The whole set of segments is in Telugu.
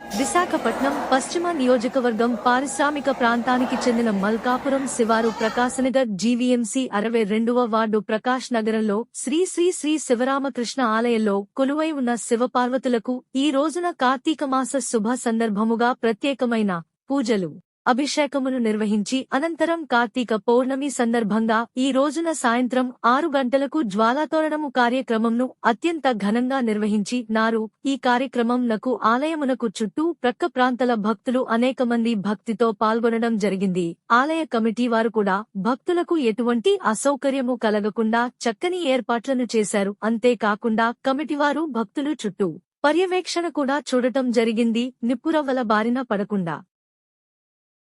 విశాఖపట్నం పశ్చిమ నియోజకవర్గం పారిశ్రామిక ప్రాంతానికి చెందిన మల్కాపురం శివారు ప్రకాశనగర్ జీవీఎంసీ అరవై రెండవ వార్డు ప్రకాష్ నగరంలో శ్రీ శ్రీ శ్రీ శివరామకృష్ణ ఆలయంలో కొలువై ఉన్న శివపార్వతులకు ఈ రోజున కార్తీక మాస శుభ సందర్భముగా ప్రత్యేకమైన పూజలు. అభిషేకములు నిర్వహించి అనంతరం కార్తీక పౌర్ణమి సందర్భంగా ఈ రోజున సాయంత్రం ఆరు గంటలకు జ్వాలాతోరణము కార్యక్రమంను అత్యంత ఘనంగా నిర్వహించి నారు ఈ కార్యక్రమంనకు ఆలయమునకు చుట్టూ ప్రక్క ప్రాంతాల భక్తులు అనేక మంది భక్తితో పాల్గొనడం జరిగింది. ఆలయ కమిటీ వారు కూడా భక్తులకు ఎటువంటి అసౌకర్యము కలగకుండా చక్కని ఏర్పాట్లను చేశారు. అంతేకాకుండా కమిటీ వారు భక్తులు చుట్టూ పర్యవేక్షణ కూడా చూడటం జరిగింది. నిప్పురవ్వల బారిన పడకుండా.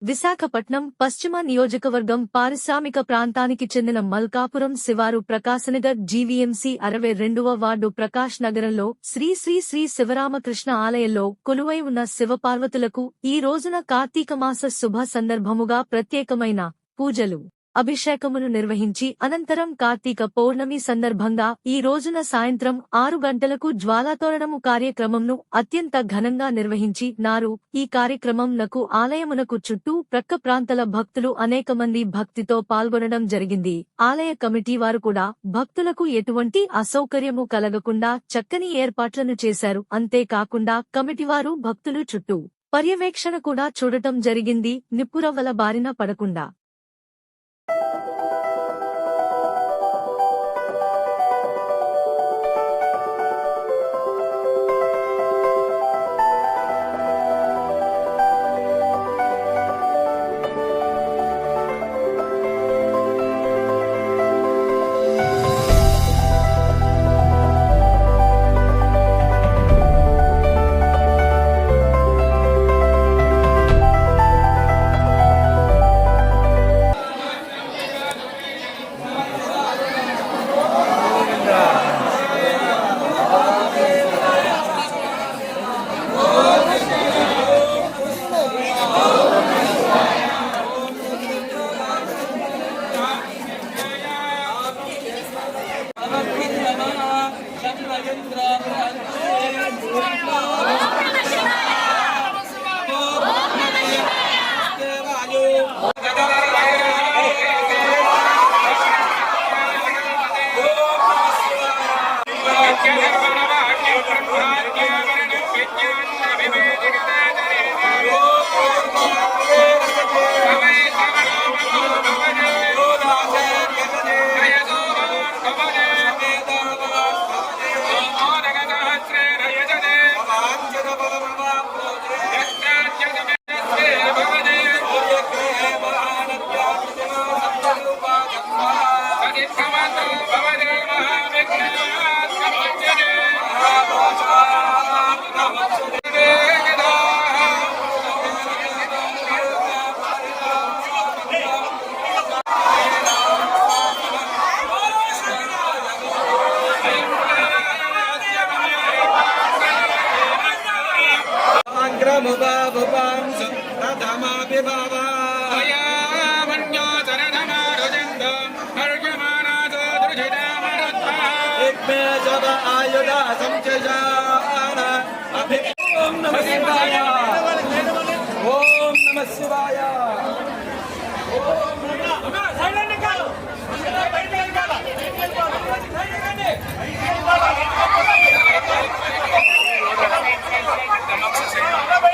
విశాఖపట్నం పశ్చిమ నియోజకవర్గం పారిశ్రామిక ప్రాంతానికి చెందిన మల్కాపురం శివారు ప్రకాశనగర్ జీవీఎంసీ అరవై రెండవ వార్డు ప్రకాష్ నగరంలో శ్రీ శ్రీ శ్రీ శివరామకృష్ణ ఆలయంలో కొలువై ఉన్న శివపార్వతులకు ఈ రోజున కార్తీక మాస శుభ సందర్భముగా ప్రత్యేకమైన పూజలు. అభిషేకమును నిర్వహించి అనంతరం కార్తీక పౌర్ణమి సందర్భంగా ఈ రోజున సాయంత్రం ఆరు గంటలకు జ్వాలాతోరణము కార్యక్రమంను అత్యంత ఘనంగా నిర్వహించి నారు ఈ కార్యక్రమంనకు ఆలయమునకు చుట్టూ ప్రక్క ప్రాంతాల భక్తులు అనేక మంది భక్తితో పాల్గొనడం జరిగింది. ఆలయ కమిటీ వారు కూడా భక్తులకు ఎటువంటి అసౌకర్యము కలగకుండా చక్కని ఏర్పాట్లను చేశారు. అంతేకాకుండా కమిటీ వారు భక్తులు చుట్టూ పర్యవేక్షణ కూడా చూడటం జరిగింది. నిప్పురవ్వల బారిన పడకుండా అగ్రముపాం సుప్రథమాభిభావా ఆయుధ సంచయాన అభి ఓం నమ శివాయ ఓం నమ శివాయ సైలెంట్ కాదు బయటకు వెళ్ళిపోవాలి బయటకు వెళ్ళిపోవాలి Tamam,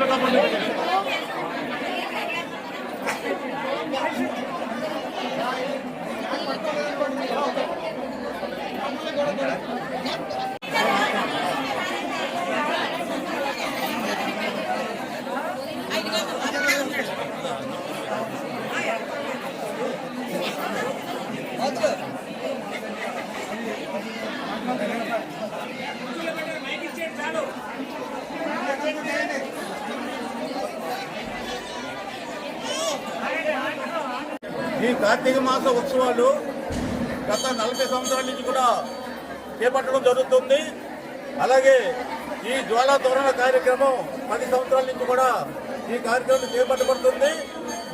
Vamos కార్తీక మాస ఉత్సవాలు గత నలభై సంవత్సరాల నుంచి కూడా చేపట్టడం జరుగుతుంది. అలాగే ఈ జ్వాలా తోరణ కార్యక్రమం పది సంవత్సరాల నుంచి కూడా ఈ కార్యక్రమం చేపట్టబడుతుంది.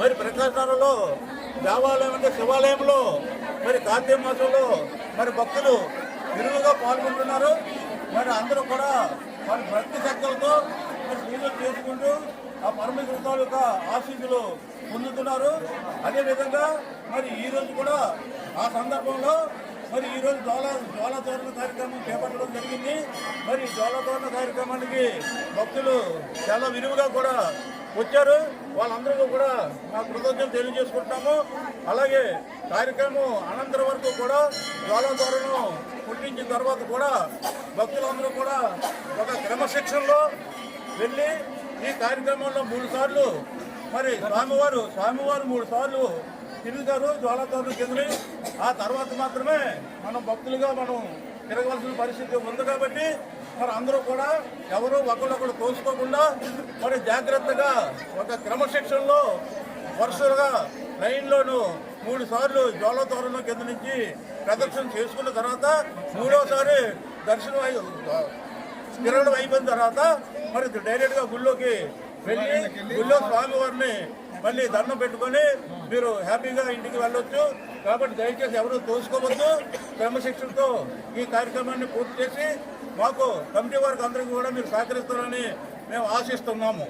మరి ప్రకాశాలలో దేవాలయం అంటే శివాలయంలో మరి కార్తీక మాసంలో మరి భక్తులు విరువుగా పాల్గొంటున్నారు. మరి అందరూ కూడా మరి భక్తి శక్తులతో మరి పూజలు చేసుకుంటూ ఆ పరమేశ్వర యొక్క ఆశీస్సులు పొందుతున్నారు. అదేవిధంగా మరి ఈ రోజు కూడా ఆ సందర్భంలో మరి ఈ రోజు జ్వాల జ్వాల కార్యక్రమం చేపట్టడం జరిగింది. మరి జ్వాలధోరణ కార్యక్రమానికి భక్తులు చాలా విరివిగా కూడా వచ్చారు. వాళ్ళందరికీ కూడా మా కృతజ్ఞతలు తెలియజేసుకుంటున్నాము. అలాగే కార్యక్రమం అనంతరం వరకు కూడా జ్వాల పుట్టించిన తర్వాత కూడా భక్తులందరూ కూడా ఒక క్రమశిక్షణలో వెళ్ళి ఈ కార్యక్రమంలో మూడు సార్లు మరి స్వామివారు స్వామివారు మూడు సార్లు తిరుగుతారు జ్వాలతోరణ చెందిని ఆ తర్వాత మాత్రమే మనం భక్తులుగా మనం తిరగవలసిన పరిస్థితి ఉంది కాబట్టి మరి అందరూ కూడా ఎవరు ఒకళ్ళొకళ్ళు తోసుకోకుండా మరి జాగ్రత్తగా ఒక క్రమశిక్షణలో వరుసగా లైన్లోను మూడు సార్లు జ్వాలతోరణం కింద నుంచి ప్రదక్షిణ చేసుకున్న తర్వాత మూడోసారి దర్శనం అయి తిరగడం అయిపోయిన తర్వాత మరి డైరెక్ట్గా గుళ్ళోకి వెళ్ళి గుళ్ళో స్వామివారిని మళ్ళీ దండం పెట్టుకొని మీరు హ్యాపీగా ఇంటికి వెళ్ళొచ్చు. కాబట్టి దయచేసి ఎవరు తోసుకోవద్దు. క్రమశిక్షణతో ఈ కార్యక్రమాన్ని పూర్తి చేసి మాకు కమిటీ వారికి అందరికీ కూడా మీరు సహకరిస్తారని మేము ఆశిస్తున్నాము.